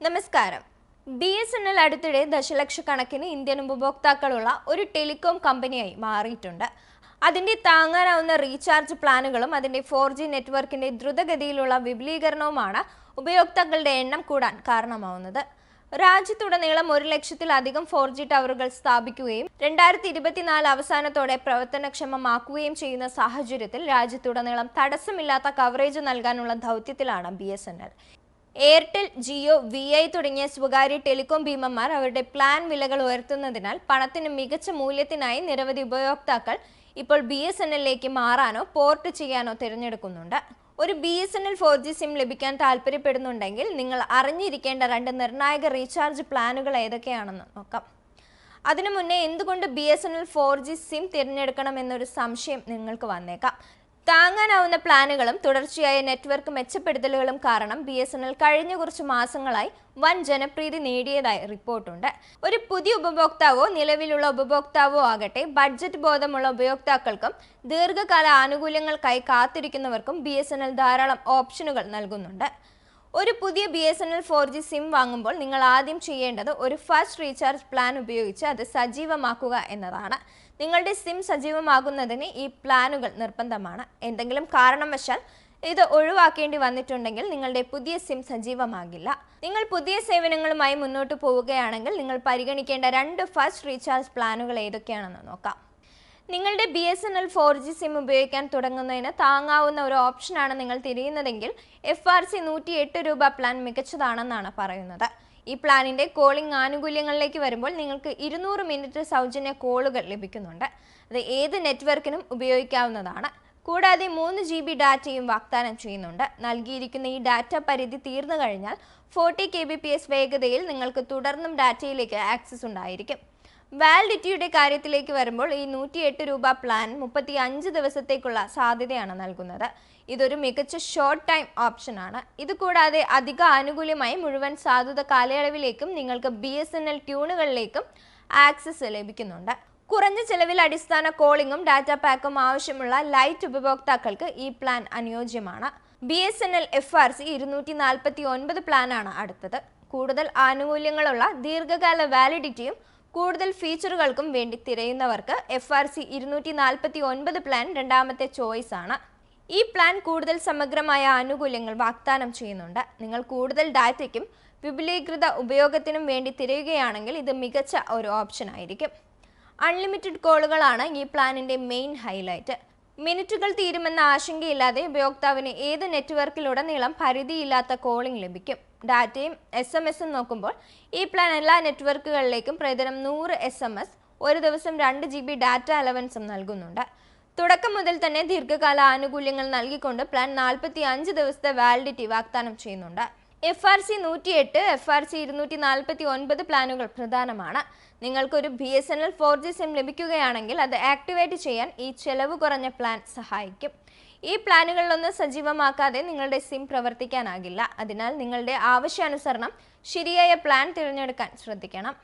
നമസ്കാരം. B S N L അടുത്തിടെ ദശലക്ഷക്കണക്കിന് ഇന്ത്യൻ ഉപഭോക്താക്കളുള്ള ഒരു ടെലികോം കമ്പനിയായി മാറിയിട്ടുണ്ട്. അതിന്റെ താങ്ങാനാവുന്ന റീചാർജ് പ്ലാനുകളും അതിന്റെ ഫോർ ജി നെറ്റ്വർക്കിന്റെ ദ്രുതഗതിയിലുള്ള വിപുലീകരണവുമാണ് ഉപയോക്താക്കളുടെ എണ്ണം കൂടാൻ കാരണമാവുന്നത്. രാജ്യത്തുടനീളം ഒരു ലക്ഷത്തിലധികം ഫോർ ജി ടവറുകൾ സ്ഥാപിക്കുകയും രണ്ടായിരത്തി ഇരുപത്തിനാല് അവസാനത്തോടെ പ്രവർത്തനക്ഷമമാക്കുകയും ചെയ്യുന്ന സാഹചര്യത്തിൽ രാജ്യത്തുടനീളം തടസ്സമില്ലാത്ത കവറേജ് നൽകാനുള്ള ദൗത്യത്തിലാണ് B Airtel Jio V I തുടങ്ങിയ സ്വകാര്യ ടെലികോം ഭീമന്മാർ അവരുടെ പ്ലാൻ വിലകൾ ഉയർത്തുന്നതിനാൽ പണത്തിന് മികച്ച മൂല്യത്തിനായി നിരവധി ഉപയോക്താക്കൾ ഇപ്പോൾ ബി എസ് എൻ എല്ലിലേക്ക് മാറാനോ പോർട്ട് ചെയ്യാനോ തിരഞ്ഞെടുക്കുന്നുണ്ട്. ഒരു B S N L four G SIM ലഭിക്കാൻ താല്പര്യപ്പെടുന്നുണ്ടെങ്കിൽ നിങ്ങൾ അറിഞ്ഞിരിക്കേണ്ട രണ്ട് നിർണായക റീചാർജ് പ്ലാനുകൾ ഏതൊക്കെയാണെന്ന് നോക്കാം. അതിനു മുന്നേ എന്തുകൊണ്ട് B S N L four G SIM തിരഞ്ഞെടുക്കണം എന്നൊരു സംശയം നിങ്ങൾക്ക് വന്നേക്കാം. താങ്ങാനാവുന്ന പ്ലാനുകളും തുടർച്ചയായ നെറ്റ്വർക്ക് മെച്ചപ്പെടുത്തലുകളും കാരണം ബി എസ് എൻ എൽ കഴിഞ്ഞ കുറച്ച് മാസങ്ങളായി വൻ ജനപ്രീതി നേടിയതായി റിപ്പോർട്ടുണ്ട്. ഒരു പുതിയ ഉപഭോക്താവോ നിലവിലുള്ള ഉപഭോക്താവോ ആകട്ടെ ബഡ്ജറ്റ് ബോധമുള്ള ഉപയോക്താക്കൾക്കും ദീർഘകാല ആനുകൂല്യങ്ങൾക്കായി കാത്തിരിക്കുന്നവർക്കും ബി ധാരാളം ഓപ്ഷനുകൾ നൽകുന്നുണ്ട്. ഒരു പുതിയ B S N L four G SIM വാങ്ങുമ്പോൾ നിങ്ങൾ ആദ്യം ചെയ്യേണ്ടത് ഒരു ഫസ്റ്റ് റീചാർജ് പ്ലാൻ ഉപയോഗിച്ച് അത് സജീവമാക്കുക എന്നതാണ്. നിങ്ങളുടെ സിം സജീവമാകുന്നതിന് ഈ പ്ലാനുകൾ നിർബന്ധമാണ്. എന്തെങ്കിലും കാരണവശാൽ ഇത് ഒഴിവാക്കേണ്ടി വന്നിട്ടുണ്ടെങ്കിൽ നിങ്ങളുടെ പുതിയ സിം സജീവമാകില്ല. നിങ്ങൾ പുതിയ സേവനങ്ങളുമായി മുന്നോട്ട് പോവുകയാണെങ്കിൽ നിങ്ങൾ പരിഗണിക്കേണ്ട രണ്ട് ഫസ്റ്റ് റീചാർജ് പ്ലാനുകൾ ഏതൊക്കെയാണെന്ന് നോക്കാം. നിങ്ങളുടെ B S N L four G SIM ഉപയോഗിക്കാൻ തുടങ്ങുന്നതിന് താങ്ങാവുന്ന ഒരു ഓപ്ഷനാണ് നിങ്ങൾ തിരയുന്നതെങ്കിൽ എഫ് ആർ സി നൂറ്റി എട്ട് രൂപ പ്ലാൻ മികച്ചതാണെന്നാണ് പറയുന്നത്. ഈ പ്ലാനിന്റെ കോളിംഗ് ആനുകൂല്യങ്ങളിലേക്ക് വരുമ്പോൾ നിങ്ങൾക്ക് ഇരുന്നൂറ് മിനിറ്റ് സൗജന്യ കോളുകൾ ലഭിക്കുന്നുണ്ട്. അത് ഏത് നെറ്റ്വർക്കിനും ഉപയോഗിക്കാവുന്നതാണ്. കൂടാതെ മൂന്ന് ജി ബി ഡാറ്റയും വാഗ്ദാനം ചെയ്യുന്നുണ്ട്. നൽകിയിരിക്കുന്ന ഈ ഡാറ്റ പരിധി തീർന്നു കഴിഞ്ഞാൽ forty K B P S വേഗതയിൽ നിങ്ങൾക്ക് തുടർന്നും ഡാറ്റയിലേക്ക് ആക്സസ് ഉണ്ടായിരിക്കും. വാലിഡിറ്റിയുടെ കാര്യത്തിലേക്ക് വരുമ്പോൾ ഈ നൂറ്റി എട്ട് രൂപ പ്ലാൻ മുപ്പത്തി അഞ്ച് ദിവസത്തേക്കുള്ള സാധ്യതയാണ് നൽകുന്നത്. ഇതൊരു മികച്ച ഷോർട്ട് ടൈം ഓപ്ഷനാണ് ഇത് കൂടാതെ അധിക ആനുകൂല്യമായി മുഴുവൻ സാധുത കാലയളവിലേക്കും നിങ്ങൾക്ക് ബി എസ് എൻ എൽ ട്യൂണുകളിലേക്കും ആക്സസ് ലഭിക്കുന്നുണ്ട്. കുറഞ്ഞ ചെലവിൽ അടിസ്ഥാന കോളിംഗും ഡാറ്റ പാക്കും ആവശ്യമുള്ള ലൈറ്റ് ഉപഭോക്താക്കൾക്ക് ഈ പ്ലാൻ അനുയോജ്യമാണ്. B S N L F R C ഇരുന്നൂറ്റി നാൽപ്പത്തി ഒൻപത് പ്ലാനാണ് അടുത്തത്. കൂടുതൽ ആനുകൂല്യങ്ങളുള്ള ദീർഘകാല വാലിഡിറ്റിയും കൂടുതൽ ഫീച്ചറുകൾക്കും വേണ്ടി തിരയുന്നവർക്ക് എഫ് ആർ സി ഇരുന്നൂറ്റി നാൽപ്പത്തി ഒൻപത് പ്ലാൻ രണ്ടാമത്തെ ചോയ്സ് ആണ്. ഈ പ്ലാൻ കൂടുതൽ സമഗ്രമായ ആനുകൂല്യങ്ങൾ വാഗ്ദാനം ചെയ്യുന്നുണ്ട്. നിങ്ങൾ കൂടുതൽ ഡാറ്റയ്ക്കും വിപുലീകൃത ഉപയോഗത്തിനും വേണ്ടി തിരയുകയാണെങ്കിൽ ഇത് മികച്ച ഒരു ഓപ്ഷൻ ആയിരിക്കും. അൺലിമിറ്റഡ് കോളുകളാണ് ഈ പ്ലാനിന്റെ മെയിൻ ഹൈലൈറ്റ്. മിനിറ്റുകൾ തീരുമെന്ന ആശങ്കയില്ലാതെ ഉപയോക്താവിന് ഏത് നെറ്റ്വർക്കിലുടനീളം പരിധിയില്ലാത്ത കോളിംഗ് ലഭിക്കും? ഡാറ്റയും എസ് എം എസും നോക്കുമ്പോൾ ഈ പ്ലാൻ എല്ലാ നെറ്റ്വർക്കുകളിലേക്കും പ്രതിദിനം നൂറ് എസ് എം എസ് ഒരു ദിവസം രണ്ട് ജി ബി ഡാറ്റ അലവൻസും നൽകുന്നുണ്ട്. തുടക്കം മുതൽ തന്നെ ദീർഘകാല ആനുകൂല്യങ്ങൾ നൽകിക്കൊണ്ട് പ്ലാൻ നാൽപ്പത്തി അഞ്ച് ദിവസത്തെ വാലിഡിറ്റി വാഗ്ദാനം ചെയ്യുന്നുണ്ട്. എഫ് ആർ സി നൂറ്റി എട്ട് എഫ് ആർ സി ഇരുന്നൂറ്റി നാൽപ്പത്തി ഒൻപത് പ്ലാനുകൾ പ്രധാനമാണ്. നിങ്ങൾക്കൊരു B S N L four G SIM ലഭിക്കുകയാണെങ്കിൽ അത് ആക്ടിവേറ്റ് ചെയ്യാൻ ഈ ചെലവ് കുറഞ്ഞ പ്ലാൻ സഹായിക്കും. ഈ പ്ലാനുകളിലൊന്നും സജീവമാക്കാതെ നിങ്ങളുടെ സിം പ്രവർത്തിക്കാനാകില്ല. അതിനാൽ നിങ്ങളുടെ ആവശ്യാനുസരണം ശരിയായ പ്ലാൻ തിരഞ്ഞെടുക്കാൻ ശ്രദ്ധിക്കണം.